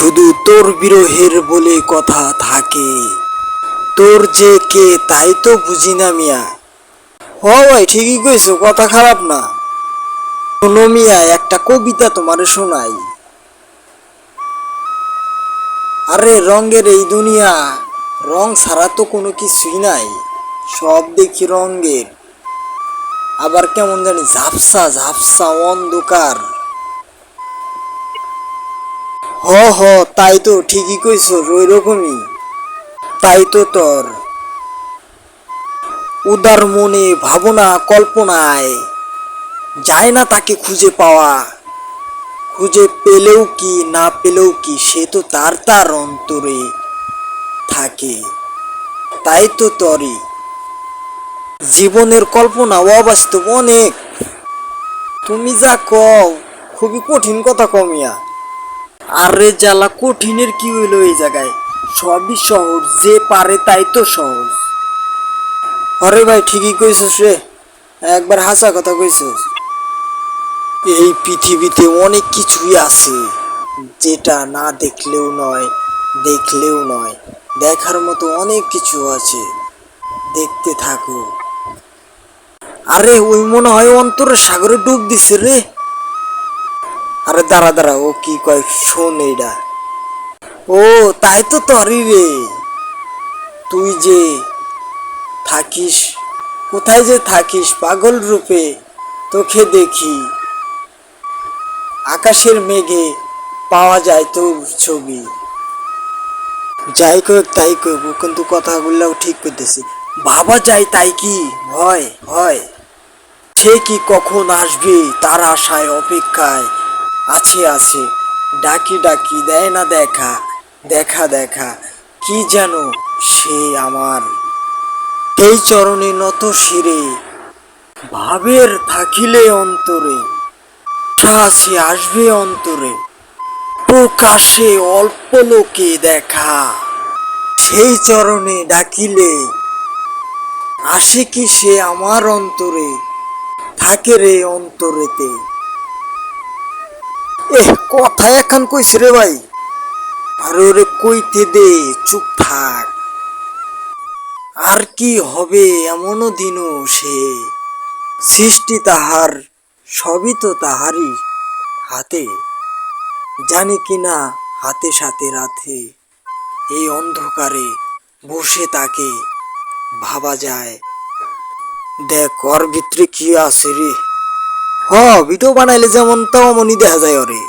শুধু তোর বিরহের বলে কথা থাকে। তোর যে কে, তাই তো বুঝি না মিয়া। হ ভাই, ঠিকই কইছো, কথা খারাপ না। শোনো মিয়া, একটা কবিতা তোমারে শোনাই। আরে রঙের এই দুনিয়া, রং ছাড়া তো কোনো কিছুই নাই। সব দেখি রঙের। আবার কেমন জানি ঝাপসা ঝাপসা অন্ধকার। হ তাই তো ঠিকই কইছো ওই রকমই তাই তো তোর। উদার মনে ভাবনা, কল্পনায় যায় না তাকে খুঁজে পাওয়া। খুঁজে পেলেও কি, না পেলেও কি, সে তো তার তার অন্তরে থাকে। তাই তো তরি জীবনের কল্পনা অবাস্তব অনেক। তুমি যা কও, খুবই কঠিন কথা কমিয়া আরে জ্বালা, কঠিনের কি হইল এই জায়গায়? সবই সহজ, যে পারে তাই তো সহজ। আরে ভাই, ঠিকই কইছিস রে। একবার হাসা কথা কইছিস। এই পৃথিবীতে অনেক কিছুই আছে, যেটা না দেখলেও নয় দেখলেও নয়। দেখার মতো অনেক কিছু আছে। দেখতে থাকো। আরে, ওই মনে হয় অন্তরের সাগরে ডুব দিছে রে। আরে দাঁড়া দাঁড়া, ও কি কয়? শোন এইটা ও, তাই তো তরি রে। তুই যে থাকিস, কোথায় যে থাকিস পাগল রূপে, তোকে দেখি। আকাশের মেঘে পাওয়া যায় তোর ছবি। যাই কয়েক তাই কইব কিন্তু কথাগুলোও ঠিক করতেছি। ভাবা যায় তাই কি? ভয় ভয় সে কি কখন আসবে তার আশায়, অপেক্ষায়? আছে আছে। ডাকি ডাকি, দেয় না দেখা দেখা দেখা। কি যেন সে আমার। এই চরণে নত শিরে, ভাবের থাকিলে অন্তরে। আছে আসবে অন্তরে, প্রকাশে অল্প লোকে দেখা। সেই চরণে ডাকিলে, আসে কি সে আমার অন্তরে? থাকে রে অন্তরেতে। এ কথা এখন কইস রে ভাই। আর ওরে কইতে দে, চুপ থাক। আর কি হবে এমনও দিনও সে। সৃষ্টি তাহার, সবই তো তাহারই হাতে। জানি কি না হাতে সাথে রাতে এই অন্ধকারে বসে তাকে ভাবা যায়। দেখ, ওর ভিতরে কি আছে রে? হ ভিডিও বানাইলে যেমন তেমনই দেখা যায় ওরে।